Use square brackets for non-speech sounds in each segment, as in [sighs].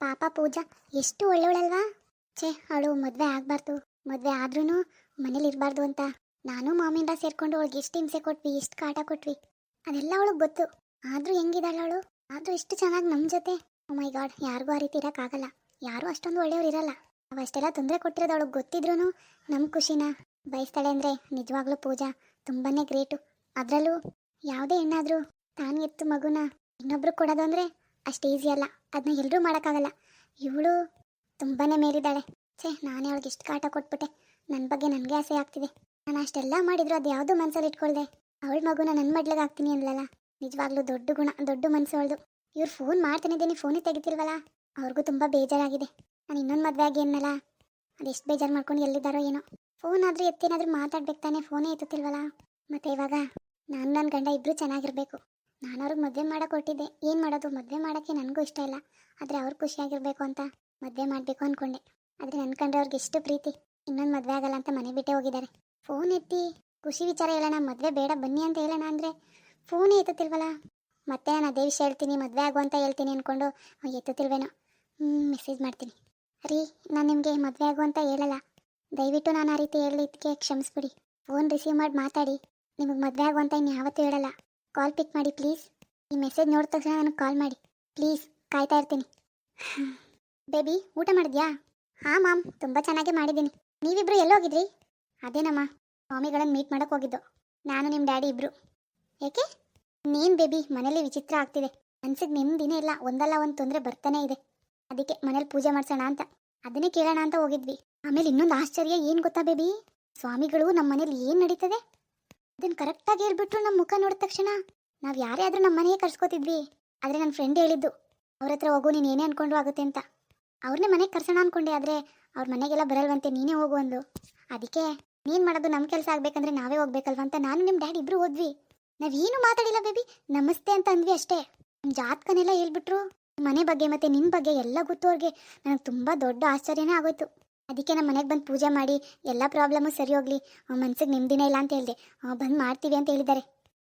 ಪಾಪ ಪೂಜಾ, ಎಷ್ಟು ಒಳ್ಳೆಯವಳಲ್ವಾ ಛೇ, ಅವಳು ಮದುವೆ ಆಗಬಾರ್ದು, ಮದುವೆ ಆದ್ರೂ ಮನೇಲಿ ಇರಬಾರ್ದು ಅಂತ. ನಾನು ಮಾಮಿಂದ ಸೇರ್ಕೊಂಡು ಅವಳಿಗೆ ಎಷ್ಟು ಹಿಂಸೆ ಕೊಟ್ವಿ, ಎಷ್ಟು ಕಾಟ ಕೊಟ್ವಿ. ಅದೆಲ್ಲ ಅವಳಿಗೆ ಗೊತ್ತು. ಆದರೂ ಹೆಂಗಿದ್ದಾಳೆ ಅವಳು? ಆದರೂ ಎಷ್ಟು ಚೆನ್ನಾಗಿ ನಮ್ಮ ಜೊತೆ. ಮೈ ಗಾಡ್, ಯಾರಿಗೂ ಆ ರೀತಿ ಇರೋಕ್ಕಾಗಲ್ಲ ಯಾರೂ ಅಷ್ಟೊಂದು ಒಳ್ಳೆಯವ್ರು ಇರಲ್ಲ. ನಾವು ಅಷ್ಟೆಲ್ಲ ತೊಂದರೆ ಕೊಟ್ಟಿರೋದು ಅವಳಿಗೆ ಗೊತ್ತಿದ್ರೂ ನಮ್ಮ ಖುಷಿನ. ಬಯಸ್ತಾಳೆ ಅಂದರೆ ನಿಜವಾಗ್ಲೂ ಪೂಜಾ ತುಂಬಾ ಗ್ರೇಟು. ಅದರಲ್ಲೂ ಯಾವುದೇ ಹೆಣ್ಣಾದರೂ ತಾನು ಎತ್ತು ಮಗುನ ಇನ್ನೊಬ್ರು ಕೊಡೋದು ಅಂದರೆ ಅಷ್ಟು ಈಸಿ ಅಲ್ಲ. ಅದನ್ನ ಎಲ್ಲರೂ ಮಾಡೋಕ್ಕಾಗಲ್ಲ. ಇವಳು ತುಂಬಾ ಮೇಲಿದ್ದಾಳೆ. ಛೇ, ನಾನೇ ಅವಳಿಗೆ ಇಷ್ಟು ಕಾಟ ಕೊಟ್ಬಿಟ್ಟೆ. ನನ್ನ ಬಗ್ಗೆ ನನಗೆ ಆಸೆ ಆಗ್ತಿದೆ. ನಾನು ಅಷ್ಟೆಲ್ಲ ಮಾಡಿದ್ರು ಅದು ಯಾವುದು ಮನಸ್ಸಲ್ಲಿ ಇಟ್ಕೊಳ್ದೆ. ಅವಳ ಮಗುನ ನನ್ನ ಮಡ್ಲಿಗೆ ಹಾಕ್ತೀನಿ ಅನ್ಲಲ್ಲ. ನಿಜವಾಗ್ಲೂ ದೊಡ್ಡ ಗುಣ, ದೊಡ್ಡ ಮನಸ್ಸು ಅವಳದು ಇವ್ರು ಫೋನ್ ಮಾಡ್ತಾನಿದ್ದೀನಿ ಫೋನೇ ತೆಗಿತಿಲ್ವಲ್ಲ? ಅವ್ರಿಗೂ ತುಂಬ ಬೇಜಾರಾಗಿದೆ. ನಾನು ಇನ್ನೊಂದು ಮದುವೆ ಆಗಿ ಏನಲ್ಲ ಅದೆಷ್ಟು ಬೇಜಾರು ಮಾಡ್ಕೊಂಡು ಎಲ್ಲಿದ್ದಾರೋ ಏನೋ. ಫೋನ್ ಆದರೂ ಎತ್ತೇನಾದರೂ ಮಾತಾಡ್ಬೇಕು ತಾನೇ ಫೋನೇ ಎತ್ತುತ್ತಿಲ್ವಲ್ಲ? ಮತ್ತೆ ಇವಾಗ ನಾನು ನನ್ನ ಗಂಡ ಇಬ್ಬರು ಚೆನ್ನಾಗಿರ್ಬೇಕು. ನಾನು ಅವ್ರಿಗೆ ಮದುವೆ ಮಾಡಕ್ಕೆ ಕೊಟ್ಟಿದ್ದೆ ಏನು ಮಾಡೋದು? ಮದುವೆ ಮಾಡೋಕ್ಕೆ ನನಗೂ ಇಷ್ಟ ಇಲ್ಲ. ಆದರೆ ಅವ್ರು ಖುಷಿಯಾಗಿರಬೇಕು ಅಂತ ಮದುವೆ ಮಾಡಬೇಕು ಅಂದ್ಕೊಂಡೆ ಆದರೆ ನನ್ನ ಕಂಡ್ರೆ ಅವ್ರಿಗೆ ಎಷ್ಟು ಪ್ರೀತಿ. ಇನ್ನೊಂದು ಮದುವೆ ಆಗಲ್ಲ ಅಂತ ಮನೆ ಬಿಟ್ಟೇ ಹೋಗಿದ್ದಾರೆ. ಫೋನ್ ಎತ್ತಿ, ಖುಷಿ ವಿಚಾರ ಹೇಳೋಣ, ಮದುವೆ ಬೇಡ, ಬನ್ನಿ ಅಂತ ಹೇಳೋಣ ಅಂದರೆ ಫೋನೇ ಎತ್ತುತ್ತಿಲ್ವಲ್ಲ? ಮತ್ತೆ ನಾನು ಅದೇ ವಿಷಯ ಹೇಳ್ತೀನಿ, ಮದುವೆ ಆಗು ಅಂತ ಹೇಳ್ತೀನಿ ಅಂದ್ಕೊಂಡು ಎತ್ತುತ್ತಿಲ್ವೇನೋ. ಹ್ಞೂ ಮೆಸೇಜ್ ಮಾಡ್ತೀನಿ. ರೀ, ನಾನು ನಿಮಗೆ ಮದುವೆ ಆಗು ಅಂತ ಹೇಳಲ್ಲ. ದಯವಿಟ್ಟು ನಾನು ಆ ರೀತಿ ಹೇಳಿದ್ದಕ್ಕೆ ಕ್ಷಮಿಸ್ಬಿಡಿ. ಫೋನ್ ರಿಸೀವ್ ಮಾಡಿ, ಮಾತಾಡಿ. ನಿಮಗೆ ಮದುವೆ ಆಗು ಅಂತ ಇನ್ನು ಯಾವತ್ತೂ ಹೇಳಲ್ಲ. ಕಾಲ್ ಪಿಕ್ ಮಾಡಿ ಪ್ಲೀಸ್ ಈ ಮೆಸೇಜ್ ನೋಡಿದ ತಕ್ಷಣ ನನಗೆ ಕಾಲ್ ಮಾಡಿ. ಪ್ಲೀಸ್ ಕಾಯ್ತಾ ಇರ್ತೀನಿ. [sighs] ಬೇಬಿ ಊಟ ಮಾಡಿದ್ಯಾ? ಹಾಂ ಮ್ಯಾಮ್ ತುಂಬ ಚೆನ್ನಾಗೇ ಮಾಡಿದ್ದೀನಿ. ನೀವಿಬ್ರು ಎಲ್ಲೋಗಿದ್ರಿ? ಅದೇನಮ್ಮ, ಸ್ವಾಮಿಗಳನ್ನು ಮೀಟ್ ಮಾಡಕ್ಕೆ ಹೋಗಿದ್ದು. ನಾನು ನಿಮ್ಮ ಡ್ಯಾಡಿ ಇಬ್ರು. ಏಕೆ? ನೀನು ಬೇಬಿ ಮನೇಲಿ ವಿಚಿತ್ರ ಆಗ್ತಿದೆ. ಮನ್ಸಿಗೆ ನೆಮ್ಮದಿನೇ ಇಲ್ಲ. ಒಂದಲ್ಲ ಒಂದು ತೊಂದರೆ ಬರ್ತಾನೆ ಇದೆ. ಅದಕ್ಕೆ ಮನೇಲಿ ಪೂಜೆ ಮಾಡ್ಸೋಣ ಅಂತ. ಅದನ್ನೇ ಕೇಳೋಣ ಅಂತ ಹೋಗಿದ್ವಿ. ಆಮೇಲೆ ಇನ್ನೊಂದು ಆಶ್ಚರ್ಯ ಏನು ಗೊತ್ತಾ ಬೇಬಿ ಸ್ವಾಮಿಗಳು ನಮ್ಮ ಮನೇಲಿ ಏನು ನಡೀತದೆ? ಅದನ್ನು ಕರೆಕ್ಟಾಗಿ ಹೇಳ್ಬಿಟ್ರು ನಮ್ಮ ಮುಖ ನೋಡಿದ ತಕ್ಷಣ. ನಾವು ಯಾರೇ ಆದರೂ ನಮ್ಮ ಮನೆಗೆ ಕರ್ಸ್ಕೊತಿದ್ವಿ. ಆದರೆ ನನ್ನ ಫ್ರೆಂಡ್ ಹೇಳಿದ್ದು, ಅವ್ರ ಹತ್ರ ಹೋಗು, ನೀನು ಏನೇ ಅನ್ಕೊಂಡ್ರು ಆಗುತ್ತೆ ಅಂತ. ಅವ್ರನ್ನೇ ಮನೆಗೆ ಕರ್ಸೋಣ ಅನ್ಕೊಂಡೆ, ಆದರೆ ಅವ್ರ ಮನೆಗೆಲ್ಲ ಬರಲ್ವಂತೆ, ನೀನೇ ಹೋಗು ಅಂದು ಅದಕ್ಕೆ, ನೀನು ಮಾಡೋದು ನಮ್ಮ ಕೆಲಸ ಆಗಬೇಕಂದ್ರೆ ನಾವೇ ಹೋಗ್ಬೇಕಲ್ವ ಅಂತ ನಾನು ನಿಮ್ಮ ಡ್ಯಾಡಿ ಇಬ್ಬರು ಹೋದ್ವಿ. ನಾವೇನು ಮಾತಾಡಿಲ್ಲ ಬೇಬಿ, ನಮಸ್ತೆ ಅಂತ ಅಂದ್ವಿ ಅಷ್ಟೇ. ನಮ್ಮ ಜಾತಕನೆಲ್ಲ ಹೇಳ್ಬಿಟ್ರು, ಮನೆ ಬಗ್ಗೆ ಮತ್ತೆ ನಿನ್ನ ಬಗ್ಗೆ ಎಲ್ಲ ಗೊತ್ತು ಅವ್ರಿಗೆ. ನನಗೆ ತುಂಬ ದೊಡ್ಡ ಆಶ್ಚರ್ಯನೇ ಆಗೋಯ್ತು. ಅದಕ್ಕೆ ನಮ್ಮ ಮನೆಗೆ ಬಂದು ಪೂಜೆ ಮಾಡಿ ಎಲ್ಲ ಪ್ರಾಬ್ಲಮ್ಮು ಸರಿ ಹೋಗ್ಲಿ. ಮನ್ಸಿಗೆ ನೆಮ್ಮದಿನೇ ಇಲ್ಲ ಅಂತ ಹೇಳಿದೆ. ಬಂದು ಮಾಡ್ತೀವಿ ಅಂತ ಹೇಳಿದ್ದಾರೆ.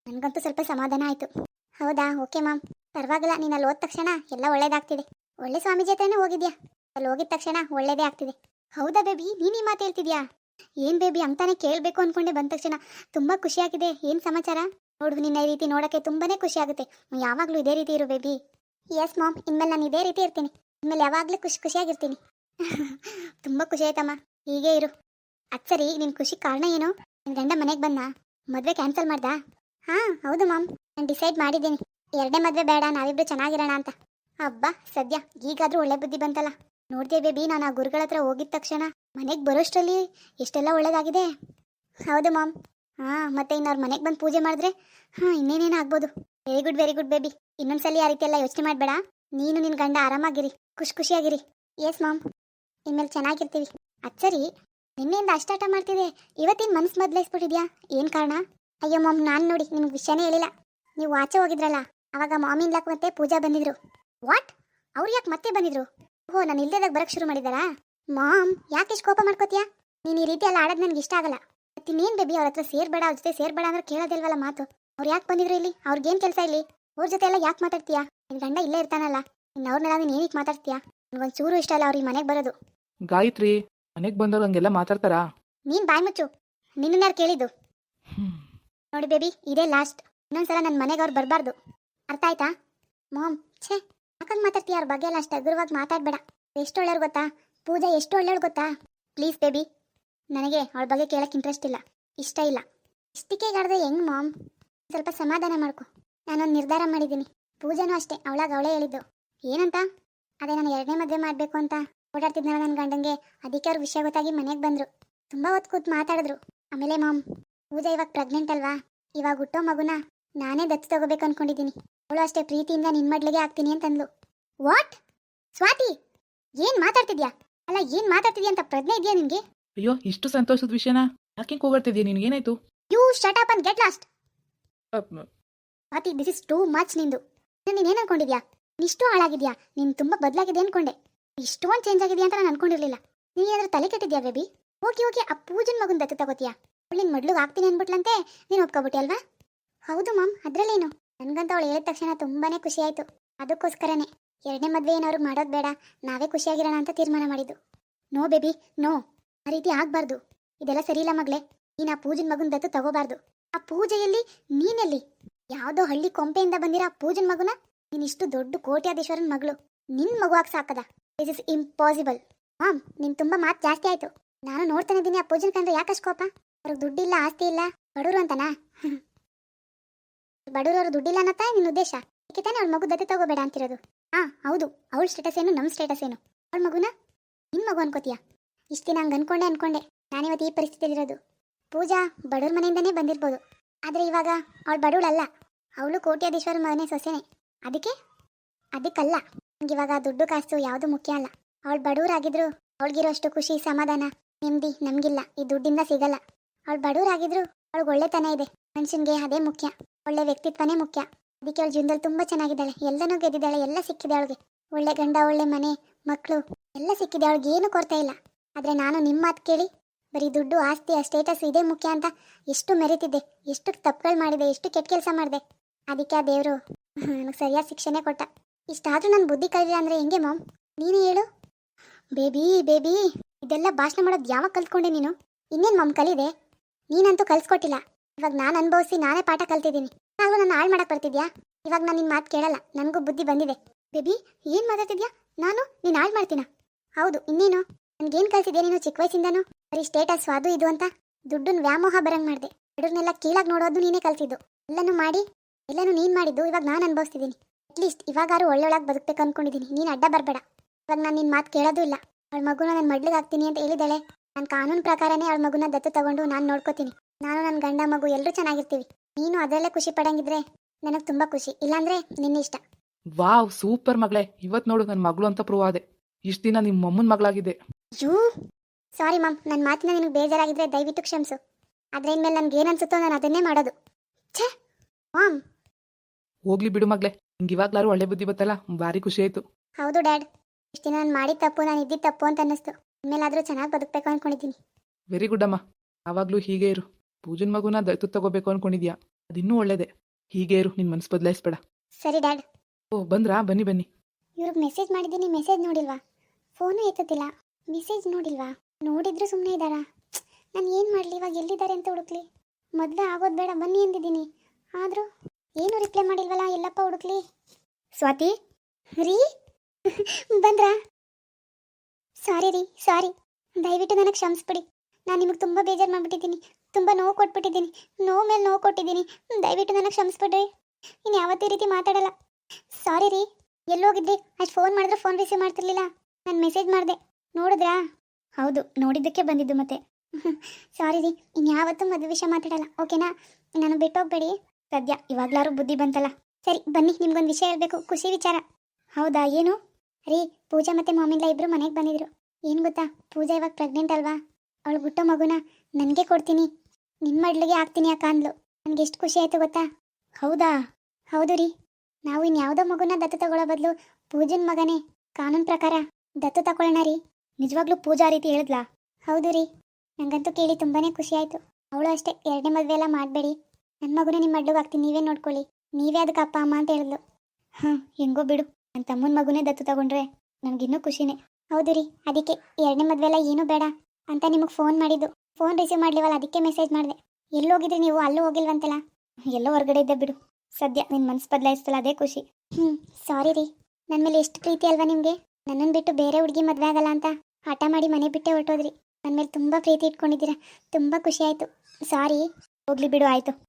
ನನಗಂತೂ ಸ್ವಲ್ಪ ಸಮಾಧಾನ ಆಯಿತು. ಹೌದಾ? ಓಕೆ ಮ್ಯಾಮ್ ಪರವಾಗಿಲ್ಲ, ನೀನು ಅಲ್ಲಿ ಹೋದ ತಕ್ಷಣ ಎಲ್ಲ ಒಳ್ಳೇದಾಗ್ತಿದೆ. ಒಳ್ಳೆ ಸ್ವಾಮೀಜಿ ಹತ್ರನೇ ಹೋಗಿದ್ಯಾ? ಅಲ್ಲಿ ಹೋಗಿದ ತಕ್ಷಣ ಒಳ್ಳೇದೇ ಆಗ್ತಿದೆ. ಹೌದಾ ಬೇಬಿ? ನೀನು ಈ ಮಾತು ಹೇಳ್ತಿದ್ಯಾ? ಏನು ಬೇಬಿ? ಅಂತಾನೆ ಕೇಳಬೇಕು ಅಂದ್ಕೊಂಡೆ ಬಂದ ತಕ್ಷಣ. ತುಂಬ ಖುಷಿಯಾಗಿದೆ ಏನು ಸಮಾಚಾರ? ನೋಡು, ನಿನ್ನ ಈ ರೀತಿ ನೋಡೋಕ್ಕೆ ತುಂಬಾನೇ ಖುಷಿಯಾಗುತ್ತೆ ಯಾವಾಗಲೂ ಇದೇ ರೀತಿ ಇರು ಬೇಬಿ. ಎಸ್ ಮ್ಯಾಮ್ ಇನ್ಮೇಲೆ ನಾನು ಇದೇ ರೀತಿ ಇರ್ತೀನಿ. ಇನ್ಮೇಲೆ ಯಾವಾಗಲೂ ಖುಷಿ ಖುಷಿಯಾಗಿರ್ತೀನಿ. [laughs] ತುಂಬ ಖುಷಿ ಆಯ್ತಮ್ಮ. ಹೀಗೆ ಇರು. ಅದು ಸರಿ ನಿನ್ನ ಖುಷಿ ಕಾರಣ ಏನು? ನಿನ್ ಗಂಡ ಮನೆಗೆ ಬಂದ ಮದುವೆ ಕ್ಯಾನ್ಸಲ್ ಮಾಡ್ದಾ? ಹಾಂ, ಹೌದು ಮಾಮ್. ನಾನು ಡಿಸೈಡ್ ಮಾಡಿದ್ದೀನಿ. ಎರಡನೇ ಮದುವೆ ಬೇಡ, ನಾವಿಬ್ರು ಚೆನ್ನಾಗಿರೋಣ ಅಂತ. ಹಬ್ಬ ಸದ್ಯ ಈಗಾದರೂ ಒಳ್ಳೆ ಬುದ್ಧಿ ಬಂತಲ್ಲ. ನೋಡ್ದೆ ಬೇಬಿ, ನಾನು ಆ ಗುರುಗಳ ಹತ್ರ ಹೋಗಿದ ತಕ್ಷಣ ಮನೆಗೆ ಬರೋಷ್ಟರಲ್ಲಿ ಎಷ್ಟೆಲ್ಲ ಒಳ್ಳೇದಾಗಿದೆ. ಹೌದು ಮಾಮ್. ಹಾಂ, ಮತ್ತೆ ಇನ್ನು ಮನೆಗೆ ಬಂದು ಪೂಜೆ ಮಾಡಿದ್ರೆ? ಹಾಂ, ಇನ್ನೇನೇನು ಆಗ್ಬೋದು? Very good very good baby ಇನ್ನೊಂದ್ಸಲಿ ಆ ರೀತಿ ಎಲ್ಲ ಯೋಚನೆ ಮಾಡಬೇಡ. ನೀನು ನಿನ್ನ ಗಂಡ ಆರಾಮಾಗಿರಿ. ಖುಷಿ ಖುಷಿಯಾಗಿರಿ. Yes ma'am. ಇನ್ಮೇಲೆ ಚೆನ್ನಾಗಿರ್ತೀವಿ. ಅದು ಸರಿ. ನಿನ್ನೆಯಿಂದ ಅಷ್ಟಾಟ ಮಾಡ್ತಿದೆ. ಇವತ್ತಿನ ಮನಸ್ಸು ಬದಲಾಯಿಸ್ಬಿಟ್ಟಿದ್ಯಾ? ಏನು ಕಾರಣ? ಅಯ್ಯೋ ಮಾಮ್, ನಾನು ನೋಡಿ ನಿಮ್ಗೆ ವಿಷಯನೇ ಹೇಳಿಲ್ಲ. ನೀವು ಆಚೆ ಹೋಗಿದ್ರಲ್ಲ, ಅವಾಗ ಮಾಮಿನ್ ಲಕ್ ಮತ್ತೆ ಪೂಜಾ ಬಂದಿದ್ರು. ವಾಟ್ ಅವ್ರು ಯಾಕೆ ಮತ್ತೆ ಬಂದಿದ್ರು? ಓಹೋ, ನಾನು ಇಲ್ದೇದಾಗ ಬರಕ್ಕೆ ಶುರು ಮಾಡಿದಾರಾ ಮಾಮ್, ಯಾಕೆ ಇಷ್ಟು ಕೋಪ ಮಾಡ್ಕೋತೀಯಾ? ನೀನು ಈ ರೀತಿ ಎಲ್ಲ ಆಡೋದು ನನಗೆ ಇಷ್ಟ ಆಗಲ್ಲ. ಮತ್ತಿನ್ನೇನು ಬೇಬಿ ಅವ್ರ ಹತ್ರ ಸೇರ್ಬೇಡ, ಅವ್ರ ಜೊತೆ ಸೇರ್ಬೇಡ ಅಂದ್ರೆ ಕೇಳೋದಿಲ್ವಲ್ಲ ಮಾತು. ಅವ್ರು ಯಾಕೆ ಬಂದಿದ್ರು ಇಲ್ಲಿ? ಅವ್ರಿಗೇನು ಕೆಲಸ ಇಲ್ಲಿ? ಅವ್ರ ಜೊತೆ ಎಲ್ಲ ಯಾಕೆ ಮಾತಾಡ್ತೀಯಾ? ನಿನ್ನ ಗಂಡ ಇಲ್ಲೇ ಇರ್ತಾನಲ್ಲ. ಇನ್ನು ಅವ್ರನ್ನೆಲ್ಲ ನೀನು ಏನಕ್ಕೆ ಮಾತಾಡ್ತೀಯಾ? ನನಗೊಂದು ಚೂರು ಇಷ್ಟ ಇಲ್ಲ ಅವ್ರಿಗೆ ಮನೆಗೆ ಬರೋದು. ಗಾಯತ್ರಿ ಮನೆಗೆ ಬಂದವ್ರು ಹಂಗೆಲ್ಲ ಮಾತಾಡ್ತಾರಾ? ನೀನು ಬಾಯ್ ಮುಚ್ಚು. ನಿನ್ನ ಯಾರು ಕೇಳಿದ್ದು? ನೋಡಿ ಬೇಬಿ ಇದೇ ಲಾಸ್ಟ್ ಇನ್ನೊಂದ್ಸಲ ನನ್ನ ಮನೆಗೆ ಅವ್ರು ಬರಬಾರ್ದು. ಅರ್ಥ ಆಯ್ತಾ? ಮಾಮ್ ಛೇ ಯಾಕಂಗೆ ಮಾತಾಡ್ತೀಯ? ಅವ್ರ ಬಗ್ಗೆ ಎಲ್ಲ ಅಷ್ಟು ಹಗುರವಾಗಿ ಮಾತಾಡಬೇಡ. ಎಷ್ಟು ಒಳ್ಳೆಯವ್ರು ಗೊತ್ತಾ? ಪೂಜಾ ಎಷ್ಟು ಒಳ್ಳೆಯವ್ರು ಗೊತ್ತಾ? Please baby. ನನಗೆ ಅವಳ ಬಗ್ಗೆ ಕೇಳಕ್ಕೆ ಇಂಟ್ರೆಸ್ಟ್ ಇಲ್ಲ. ಇಷ್ಟ ಇಲ್ಲ. ಇಷ್ಟಕ್ಕೆಗಾಡ್ದೆ ಹೆಂಗ್ ಮಾಮ್ ಸ್ವಲ್ಪ ಸಮಾಧಾನ ಮಾಡ್ಕೊ. ನಾನೊಂದು ನಿರ್ಧಾರ ಮಾಡಿದ್ದೀನಿ. ಪೂಜಾನೂ ಅಷ್ಟೇ ಅವಳಾಗ ಅವಳೇ ಹೇಳಿದ್ದು. ಏನಂತ? ಅದೇ ನಾನು ಎರಡನೇ ಮದುವೆ ಮಾಡಬೇಕು ಅಂತ ಓಡಾಡ್ತಿದ್ನಲ್ಲ ನನ್ನ ಗಂಡಂಗೆ ಅದಕ್ಕೆ ಅವ್ರ ವಿಷಯ ಗೊತ್ತಾಗಿ ಮನೆಗೆ ಬಂದರು. ತುಂಬ ಹೊತ್ತು ಕೂತು ಮಾತಾಡಿದ್ರು. ಆಮೇಲೆ ಮಾಮ್ ಪೂಜಾ ಇವಾಗ ಪ್ರೆಗ್ನೆಂಟ್ ಅಲ್ವಾ? ಇವಾಗ ಹುಟ್ಟೋ ಮಗುನ ನಾನೇ ದತ್ತು ತಗೋಬೇಕು ಅನ್ಕೊಂಡಿದ್ದೀನಿ. ಅವಳು ಅಷ್ಟೇ ಪ್ರೀತಿಯಿಂದ ನಿನ್ನ ಮಡ್ಲಿಗೆ ಆಗ್ತೀನಿ ಅಂತಂದ್ಲು. ವಾಟ್ ಸ್ವಾತಿ ಏನು ಮಾತಾಡ್ತಿದ್ಯಾ? ಅಲ್ಲ ಏನು ಮಾತಾಡ್ತಿದ್ಯಾ ಅಂತ ಪ್ರಜ್ಞೆ ಇದೆಯಾ ನಿನಗೆ? ಅಯ್ಯೋ ಇಷ್ಟು ಸಂತೋಷದ ವಿಷಯನ? ಯಾಕೆ ಕೂಗಾಡ್ತಿದ್ಯಾ ನಿನ್ಗೇನಾಯ್ತು you shut up and get lost Swati this is too much ನಿಂದು. ನೀನ್ ಏನ್ ಅನ್ಕೊಂಡಿದ್ಯಾ? ಇಷ್ಟು ಹಾಳಾಗಿದ್ಯಾ? ನೀನು ತುಂಬಾ ಬದಲಾಗಿದೆ ಅನ್ಕೊಂಡೆ. ಇಷ್ಟೊಂದು ಚೇಂಜ್ ಆಗಿದೆಯಾ ಅಂತ ನಾನು ಅನ್ಕೊಂಡಿರ್ಲಿಲ್ಲ. ನೀನ್ ಏನಾದ್ರೂ ತಲೆ ಕೆಟ್ಟಿದ್ಯಾ ಬೇಬಿ ಓಕೆ ಓಕೆ ಆ ಪೂಜನ್ ಮಗನ ದತ್ತು ತಗೋತೀಯಾ? ಅವಳಿನ ಮಡ್ಲಿಗೆ ಆಗ್ತೀನಿ ಅನ್ಬಿಟ್ಲಂತೆ ನೀನು ಒಪ್ಕೊಬಿಟ್ಟಿ ಅಲ್ವಾ? ಹೌದು ಮಾಮ್, ಅದರಲ್ಲೇನು? ನನಗಂತ ಅವಳು ಹೇಳಿದ ತಕ್ಷಣ ತುಂಬಾನೇ ಖುಷಿ ಆಯ್ತು. ಅದಕ್ಕೋಸ್ಕರನೇ. ಎರಡನೇ ಮದುವೆ ಏನವ್ರಿಗೆ ಮಾಡೋದು ಬೇಡ. ನಾವೇ ಖುಷಿಯಾಗಿರೋಣ ಅಂತ ತೀರ್ಮಾನ ಮಾಡಿದ್ದು. No baby no. ಆ ರೀತಿ ಆಗ್ಬಾರ್ದು. ಇದೆಲ್ಲ ಸರಿ ಇಲ್ಲ ಮಗಳೇ. ನೀನು ಆ ಪೂಜನ್ ಮಗನ ದತ್ತು ತಗೋಬಾರ್ದು. ಆ ಪೂಜೆಯಲ್ಲಿ ನೀನೆಲ್ಲಿ? ಯಾವುದೋ ಹಳ್ಳಿ ಕೊಂಪೆಯಿಂದ ಬಂದಿರೋ ಆ ಪೂಜನ್ ಮಗುನ ನೀನ್ ಇಷ್ಟು ದೊಡ್ಡ ಕೋಟ್ಯಾಧೀಶ್ವರನ್ ಮಗಳು. ನಿನ್ ಮಗುವಾಗಿ ಸಾಕದ. ದಿಸ್ ಇಸ್ ಇಂಪಾಸಿಬಲ್ ಮಾಮ್, ನಿನ್ ತುಂಬಾ ಮಾತು ಜಾಸ್ತಿ ಆಯ್ತು. ನಾನು ನೋಡ್ತಾನೆ ಇದ್ದೀನಿ ಆ ಪೂಜನ್ ಕಂಡ್ರೆ ಯಾಕಷ್ಟು ಕೋಪ? ಅವ್ರಿಗೆ ದುಡ್ಡಿಲ್ಲ, ಆಸ್ತಿ ಇಲ್ಲ. ಬಡವರು ಅಂತನಾ? [laughs] ಬಡವರು ದುಡ್ಡಿಲ್ಲ ಅನ್ನತ್ತಾ ನಿನ್ನ ಉದ್ದೇಶ? ಅದಕ್ಕೆ ತಾನೇ ಅವ್ಳ ಮಗು ದತ್ತೆ ತಗೋಬೇಡ ಅಂತಿರೋದು. ಹಾ ಹೌದು. ಅವ್ಳ ಸ್ಟೇಟಸ್ ಏನು ನಮ್ಮ ಸ್ಟೇಟಸ್ ಏನು? ಅವಳ ಮಗುನ? ನಿನ್ ಮಗು ಅನ್ಕೋತೀಯ? ಇಷ್ಟು ದಿನ ಹಂಗೆ ಅನ್ಕೊಂಡೆ ಅನ್ಕೊಂಡೆ. ನಾನಿವತ್ತು ಈ ಪರಿಸ್ಥಿತಿಯಲ್ಲಿರೋದು. ಪೂಜಾ ಬಡವ್ರ ಮನೆಯಿಂದನೇ ಬಂದಿರ್ಬೋದು. ಆದ್ರೆ ಇವಾಗ ಅವಳು ಬಡವಳಲ್ಲ ಅವಳು ಕೋಟ್ಯಾಧೀಶ್ವರ ಮನೆ ಸೊಸೆನೆ. ಅದಕ್ಕೆ? ಅದಕ್ಕಲ್ಲ. ಇವಾಗ ದುಡ್ಡು ಕಾಸು ಯಾವುದು ಮುಖ್ಯ ಅಲ್ಲ. ಅವಳು ಬಡವರಾಗಿದ್ರು ಅವಳಿಗಿರೋಷ್ಟು ಖುಷಿ, ಸಮಾಧಾನ, ನೆಮ್ಮದಿ ನಮಗಿಲ್ಲ. ಈ ದುಡ್ಡಿಂದ ಸಿಗಲ್ಲ. ಅವಳು ಬಡವರಾಗಿದ್ರು ಅವಳಿಗೆ ಒಳ್ಳೆತನ ಇದೆ. ಮನುಷ್ಯನಿಗೆ ಅದೇ ಮುಖ್ಯ. ಒಳ್ಳೆ ವ್ಯಕ್ತಿತ್ವನೇ ಮುಖ್ಯ. ಅದಕ್ಕೆ ಅವಳು ಜೀವನದಲ್ಲಿ ತುಂಬ ಚೆನ್ನಾಗಿದ್ದಾಳೆ. ಎಲ್ಲನೂ ಗೆದ್ದಿದ್ದಾಳೆ. ಎಲ್ಲ ಸಿಕ್ಕಿದೆ ಅವಳಿಗೆ. ಒಳ್ಳೆ ಗಂಡ, ಒಳ್ಳೆ ಮನೆ ಮಕ್ಕಳು ಎಲ್ಲ ಸಿಕ್ಕಿದೆ. ಅವಳಿಗೆ ಏನು ಕೊರತೆ ಇಲ್ಲ. ಆದರೆ ನಾನು ನಿಮ್ಮ ಮಾತು ಕೇಳಿ, ಬರೀ ದುಡ್ಡು, ಆಸ್ತಿ, ಆ ಸ್ಟೇಟಸ್ ಇದೇ ಮುಖ್ಯ ಅಂತ ಎಷ್ಟು ಮೆರೀತಿದ್ದೆ, ಎಷ್ಟು ತಪ್ಪುಗಳು ಮಾಡಿದೆ, ಎಷ್ಟು ಕೆಟ್ಟ ಕೆಲಸ ಮಾಡಿದೆ. ಅದಕ್ಕೆ ಆ ದೇವರು ನನಗೆ ಸರಿಯಾದ ಶಿಕ್ಷೆನೇ ಕೊಟ್ಟ. ಇಷ್ಟಾದರೂ ನನ್ನ ಬುದ್ಧಿ ಕಲಿಲ್ಲ ಅಂದರೆ ಹೆಂಗೆ, ಮಾಮ್? ನೀನೇ ಹೇಳು. ಬೇಬಿ ಬೇಬಿ, ಇದೆಲ್ಲ ಭಾಷಣ ಮಾಡೋದು ಯಾವಾಗ ಕಲ್ತ್ಕೊಂಡೆ ನೀನು? ಇನ್ನೇನು ಮಾಮ್ ಕಲಿದೆ? ನೀನಂತೂ ಕಲ್ಸ್ಕೊಟ್ಟಿಲ್ಲ. ಇವಾಗ ನಾನು ಅನುಭವಿಸಿ ನಾನೇ ಪಾಠ ಕಲ್ತಿದ್ದೀನಿ. ನಾನು ನನ್ನ ಹಾಳು ಮಾಡಕ್ಕೆ ಬರ್ತಿದ್ಯಾ? ಇವಾಗ ನಾನು ನಿನ್ನ ಮಾತು ಕೇಳಲ್ಲ, ನನಗೂ ಬುದ್ಧಿ ಬಂದಿದೆ. ಬೇಬಿ, ಏನು ಮಾತಾಡ್ತಿದ್ಯಾ? ನಾನು, ನೀನು ಹಾಳು ಮಾಡ್ತೀನ? ಹೌದು, ಇನ್ನೇನು? ನನಗೇನು ಕಲ್ತಿದ್ಯಾ ನೀನು ಚಿಕ್ಕ ವಯಸ್ಸಿಂದನೂ? ಬರೀ ಸ್ಟೇಟಸ್ ಅದು ಇದು ಅಂತ? ದುಡ್ಡನ್ನ ವ್ಯಾಮೋಹ ಬರಂಗೆ ಮಾಡಿದೆ. ಹುಡುಗನೆಲ್ಲ ಕೀಳಾಗಿ ನೋಡೋದು ನೀನೇ ಕಲ್ತಿದ್ದು ಎಲ್ಲನೂ ಮಾಡಿ ಎಲ್ಲನೂ ನೀನ್ ಮಾಡಿದ್ದು ಇವಾಗ ನಾನು ಅನುಭವಿಸ್ತಿದ್ದೀನಿ. ಅಟ್ಲೀಸ್ಟ್ ಇವಾಗಾರು ಒಳ್ಳೊಳಗೆ ಬದುಕಬೇಕು ಅನ್ಕೊಂಡಿದ್ದೀನಿ ನೀನು ಅಡ್ಡ ಬರಬೇಡ. ಇವಾಗ ನಾನು ನಿನ್ನ ಮಾತು ಕೇಳೋದೂ ಇಲ್ಲ. ಅವಳ ಮಗುನ ನಾನು ಮಡ್ಲಿಗೆ ಹಾಕ್ತೀನಿ ಅಂತ ಹೇಳಿದಾಳೆ ನಾನು ಕಾನೂನು ಪ್ರಕಾರನೇ ಅವಳ ಮಗುನ ದತ್ತು ತಗೊಂಡು ನಾನು ನೋಡ್ಕೋತೀನಿ. ನಾನು ನನ್ನ ಗಂಡ ಮಗು ಎಲ್ಲರೂ ಚೆನ್ನಾಗಿರ್ತೀವಿ. ನೀನು ಅದರಲ್ಲೇ ಖುಷಿ ಪಡಂಗಿದ್ರೆ ನನಗೆ ತುಂಬ ಖುಷಿ. ಇಲ್ಲಾಂದ್ರೆ ನಿನ್ನ ಇಷ್ಟ. ವಾವ್ ಸೂಪರ್ ಮಗಳೇ. ಇವತ್ತು ನೋಡು ನನ್ನ ಮಗಳು ಅಂತ ಪ್ರೂವ್ ಆದೆ. ಇಷ್ಟು ದಿನ ನಿಮ್ಮ ಮಮ್ಮನ ಮಗಳಾಗಿದ್ದೆ ಯೂ! ಸಾರಿ ಮ್ಯಾಮ್ ನನ್ನ ಮಾತಿನ ನಿನಗೆ ಬೇಜಾರಾಗಿದ್ರೆ ದಯವಿಟ್ಟು ಕ್ಷಮಿಸು. ಅದ್ರ ಇನ್ಮೇಲೆ ನನಗೆ ಏನು ಅನ್ಸುತ್ತೋ ನಾನು ಅದನ್ನೇ ಮಾಡೋದು. ಛೇ! ಮಾಮ್ ಹೋಗ್ಲಿ ಬಿಡು ಮಗ್ಲೆ ನಿಂಗೆ ಇವಾಗ್ಲಾರು ಒಳ್ಳೆ ಬುದ್ಧಿ ಬತ್ತಲ್ಲ ಭಾರಿ ಖುಷಿ ಆಯ್ತು. ಹೌದು ಡ್ಯಾಡ್. ಇಷ್ಟೇ ದಿನ ನಾನು ಮಾಡಿದ ತಪ್ಪು ನಾನು ಇದ್ದಿದ್ದ ತಪ್ಪು ಅಂತ ಅನ್ನಿಸ್ತು. ಇನ್ಮೇಲಾದರೂ ಚೆನ್ನಾಗಿ ಬದುಕಬೇಕು ಅನ್ಕೊಂಡಿದ್ದೀನಿ ವೆರಿ ಗುಡ್ ಅಮ್ಮ. ಆವಾಗ್ಲೂ ಹೀಗೆ ಇರು. ಪೂಜನ್ ಮಗುನ ದತ್ತು ತಗೋಬೇಕು ಅನ್ಕೊಂಡಿದ್ಯಾ? ಅದಿನ್ನೂ ಒಳ್ಳೇದೆ. ಹೀಗೆ ಇರು ನಿನ್ನ ಮನ್ಸು ಬದಲಾಯಿಸ್ಬೇಡ. ಸರಿ ಡ್ಯಾಡ್. ಓ ಬಂದ್ರಾ? ಬನ್ನಿ ಬನ್ನಿ. ಇವ್ರಿಗೆ ಮೆಸೇಜ್ ಮಾಡಿದ್ದೀನಿ ಮೆಸೇಜ್ ನೋಡಿಲ್ವಾ? ಫೋನು ಎತ್ತುತ್ತಿಲ್ಲ. ಮೆಸೇಜ್ ನೋಡಿಲ್ವಾ? ನೋಡಿದ್ರು ಸುಮ್ಮನೆ ಇದ್ದಾರಾ? ನಾನು ಏನು ಮಾಡಲಿ? ಇವಾಗ ಎಲ್ಲಿದ್ದಾರೆ ಅಂತ ಹುಡುಕ್ಲಿ. ಮದುವೆ ಆಗೋದು ಬೇಡ ಬನ್ನಿ ಎಂದಿದ್ದೀನಿ ಆದರೂ ಏನು ರಿಪ್ಲೈ ಮಾಡಿಲ್ವಲ್ಲ ಎಲ್ಲಪ್ಪ ಹುಡುಕ್ಲಿ? ಸ್ವಾತಿ? ರೀ? ಬಂದ್ರಾ? ಸಾರಿ ರೀ ಸಾರಿ ದಯವಿಟ್ಟು ನನಗೆ ಕ್ಷಮಿಸ್ಬಿಡಿ. ನಾನು ನಿಮಗೆ ತುಂಬ ಬೇಜಾರು ಮಾಡಿಬಿಟ್ಟಿದ್ದೀನಿ. ತುಂಬ ನೋವು ಕೊಟ್ಬಿಟ್ಟಿದ್ದೀನಿ. ನೋವು ಮೇಲೆ ನೋವು ಕೊಟ್ಟಿದ್ದೀನಿ. ದಯವಿಟ್ಟು ನನಗೆ ಕ್ಷಮಿಸ್ಬಿಡ್ರಿ. ಇನ್ನು ಯಾವತ್ತೇ ರೀತಿ ಮಾತಾಡಲ್ಲ. ಸಾರಿ ರೀ. ಎಲ್ಲೋಗಿದ್ರಿ? ಅಷ್ಟು ಫೋನ್ ಮಾಡಿದ್ರೆ ಫೋನ್ ರಿಸೀವ್ ಮಾಡ್ತಿರ್ಲಿಲ್ಲ. ನಾನು ಮೆಸೇಜ್ ಮಾಡಿದೆ. ನೋಡಿದ್ರಾ? ಹೌದು, ನೋಡಿದ್ದಕ್ಕೆ ಬಂದಿದ್ದು ಮತ್ತೆ. [laughs] ಸಾರಿ ರೀ. ಇನ್ಯಾವತ್ತೂ ಮದುವೆ ವಿಷಯ ಮಾತಾಡಲ್ಲ. ಓಕೆನಾ ನಾನು ಬಿಟ್ಟೋಗ್ಬೇಡಿ. ಸದ್ಯ ಇವಾಗ್ಲಾರು ಬುದ್ಧಿ ಬಂತಲ್ಲ? ಸರಿ, ಬನ್ನಿ, ನಿಮ್ಗೊಂದು ವಿಷಯ ಹೇಳಬೇಕು, ಖುಷಿ ವಿಚಾರ. ಹೌದಾ, ಏನು? ರೀ, ಪೂಜಾ ಮತ್ತೆ ಮಾಮಿಲ್ಲ ಇಬ್ರು ಮನೆಗೆ ಬಂದಿದ್ರು. ಏನು ಗೊತ್ತಾ, ಪೂಜಾ ಇವಾಗ ಪ್ರೆಗ್ನೆಂಟ್ ಅಲ್ವಾ? ಅವಳು ಹುಟ್ಟೋ ಮಗುನ ನನಗೆ ಕೊಡ್ತೀನಿ. ನಿಮ್ಮ ಮಡ್ಲಿಗೆ ಹಾಕ್ತೀನಿ ಅಕ್ಕ ಅಂದ್ಲು ನನಗೆ ಎಷ್ಟು ಖುಷಿ ಆಯ್ತು ಗೊತ್ತಾ? ಹೌದಾ? ಹೌದು ರೀ. ನಾವು ಇನ್ಯಾವುದೋ ಮಗುನ ದತ್ತು ತಗೊಳ್ಳೋ ಬದಲು ಪೂಜನ್ ಮಗನೇ. ಕಾನೂನು ಪ್ರಕಾರ ದತ್ತು ತಗೊಳ್ಳೋಣ ರೀ. ನಿಜವಾಗ್ಲೂ ಪೂಜಾ ರೀತಿ ಹೇಳಿದ್ಲಾ? ಹೌದು ರೀ. ನಂಗಂತೂ ಕೇಳಿ ತುಂಬಾನೇ ಖುಷಿ ಆಯ್ತು. ಅವಳು ಅಷ್ಟೇ, ಎರಡನೇ ಮದುವೆ ಎಲ್ಲ ಮಾಡಬೇಡಿ. ನನ್ನ ಮಗುನೇ ನಿಮ್ಮ ಅಡ್ಡುಗೆ ಹಾಕ್ತೀನಿ ನೀವೇ ನೋಡ್ಕೊಳ್ಳಿ. ನೀವೇ ಅದಕ್ಕೆ ಅಪ್ಪ ಅಮ್ಮ ಅಂತ ಹೇಳಿದ್ಲು ಹಾಂ ಹೆಂಗೋ ಬಿಡು. ನನ್ನ ತಮ್ಮನ ಮಗುನೇ ದತ್ತು ತಗೊಂಡ್ರೆ ನನಗಿನ್ನೂ ಖುಷಿನೇ. ಹೌದು ರೀ ಅದಕ್ಕೆ ಎರಡನೇ ಮದುವೆ ಎಲ್ಲ ಏನೂ ಬೇಡ ಅಂತ ನಿಮಗೆ ಫೋನ್ ಮಾಡಿದ್ದು. ಫೋನ್ ರಿಸೀವ್ ಮಾಡ್ಲಿವಲ್ಲ ಅದಕ್ಕೆ ಮೆಸೇಜ್ ಮಾಡಿದೆ. ಎಲ್ಲೋಗಿದ್ರಿ ನೀವು? ಅಲ್ಲೂ ಹೋಗಿಲ್ವಂತಲ್ಲ? ಎಲ್ಲೋ ಹೊರಗಡೆ ಇದ್ದೆ ಬಿಡು. ಸದ್ಯ ನಿನ್ನ ಮನಸ್ಸು ಬದಲಾಯಿಸ್ತಲ್ಲ ಅದೇ ಖುಷಿ. ಹ್ಞೂ ಸಾರಿ ರೀ. ನನ್ನ ಮೇಲೆ ಎಷ್ಟು ಪ್ರೀತಿ ಅಲ್ವಾ ನಿಮಗೆ? ನನ್ನನ್ನು ಬಿಟ್ಟು ಬೇರೆ ಹುಡುಗಿ ಮದುವೆ ಆಗಲ್ಲ ಅಂತ ಹಠ ಮಾಡಿ ಮನೆ ಬಿಟ್ಟೆ ಹೊರಟೋದ್ರಿ. ನನ್ನ ಮೇಲೆ ತುಂಬ ಪ್ರೀತಿ ಇಟ್ಕೊಂಡಿದ್ದೀರಾ. ತುಂಬ ಖುಷಿ ಆಯಿತು. ಸಾರಿ ಹೋಗ್ಲಿ ಬಿಡು ಆಯಿತು.